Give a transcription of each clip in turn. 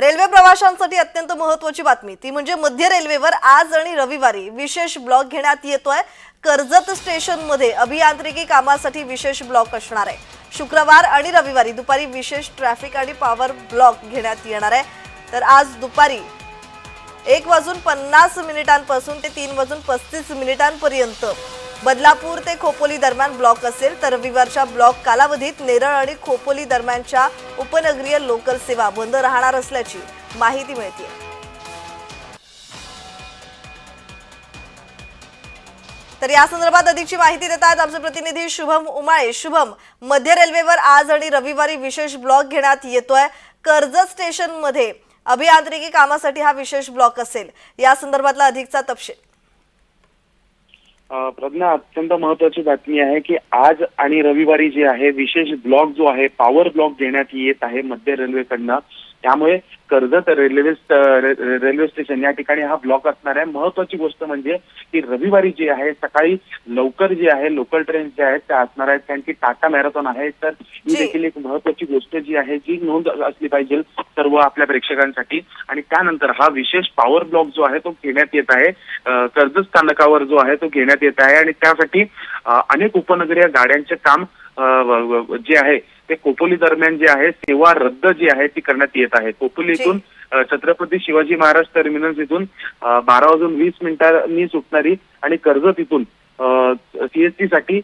Railway प्रवाशांसाठी अत्यंत महत्वाची बातमी. ती म्हणजे मध्य रेल्वेवर आज आणि रविवारी विशेष ब्लॉक घेण्यात येतोय. कर्जत स्टेशनमध्ये अभियांत्रिकी कामासाठी विशेष ब्लॉक असणार आहे. शुक्रवार आणि रविवारी दुपारी विशेष ट्रॅफिक आणि पॉवर ब्लॉक घेण्यात येणार आहे. तर आज दुपारी एक वाजून पन्नास मिनिटांपासून ते तीन वाजून पस्तीस मिनिटांपर्यंत बदलापूर ते खोपोली दरम्यान ब्लॉक असेल तर रविवारच्या ब्लॉक कालावधीत नेरळ आणि खोपोली दरम्यानच्या उपनगरीय लोकल सेवा बंद राहणार असल्याची माहिती मिळते तर या संदर्भात अधिकची माहिती देतात आमचे प्रतिनिधी शुभम उमाळे. शुभम मध्य रेल्वेवर आज आणि रविवारी विशेष ब्लॉक घेण्यात येतोय. कर्जत स्टेशनमध्ये अभियांत्रिकी कामासाठी हा विशेष ब्लॉक असेल. या संदर्भातला अधिकचा तपशील. प्रज्ञा अत्यंत महत्वाची बातमी आहे की आज आणि रविवारी जे आहे विशेष ब्लॉक जो आहे पॉवर ब्लॉक देण्यात येत आहे मध्य रेल्वेकडनं त्यामुळे कर्जत रेल्वे रेल्वे स्टेशन या ठिकाणी हा ब्लॉक असणार आहे. महत्वाची गोष्ट म्हणजे की रविवारी जे आहे सकाळी लवकर जे आहे लोकल ट्रेन जे आहेत त्या असणार आहेत. कारण की टाटा मॅरेथॉन आहे. तर ही. देखील एक महत्वाची गोष्ट जी आहे जी नोंद असली पाहिजे सर्व आपल्या प्रेक्षकांसाठी. आणि त्यानंतर हा विशेष पॉवर ब्लॉक जो आहे तो घेण्यात येत आहे. कर्जत स्थानकावर जो आहे तो घेण्यात येत आहे. आणि त्यासाठी अनेक उपनगरीय गाड्यांचे काम जे आहे ते कोपोली दरम्यान जे आहे सेवा रद्द जी आहे ती करण्यात येत आहे कोपोली जी. इथून अ, छत्रपती शिवाजी महाराज टर्मिनस इथून बारा वाजून वीस मिनिटांनी सुटणारी आणि कर्जत इथून सीएसटी साठी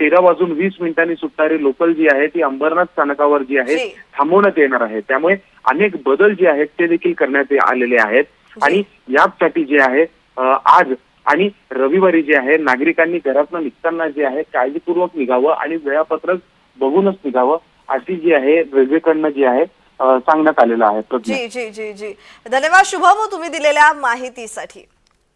तेरा वाजून वीस मिनिटांनी सुटणारी लोकल जी आहे ती अंबरनाथ स्थानकावर जी आहे. थांबवण्यात येणार आहे त्यामुळे अनेक बदल जे आहेत ते देखील करण्यात आलेले आहेत आणि यासाठी जे आहे आज आणि रविवारी जे आहे नागरिकांनी घरातनं निघताना जे आहे काळजीपूर्वक निघावं आणि वेळापत्रक बघूनच निघावं. अशी जी आहे रेल्वेकडनं जी आहे सांगण्यात आलेलं आहे जी जी जी जी. धन्यवाद. शुभम तुम्ही दिलेल्या माहितीसाठी.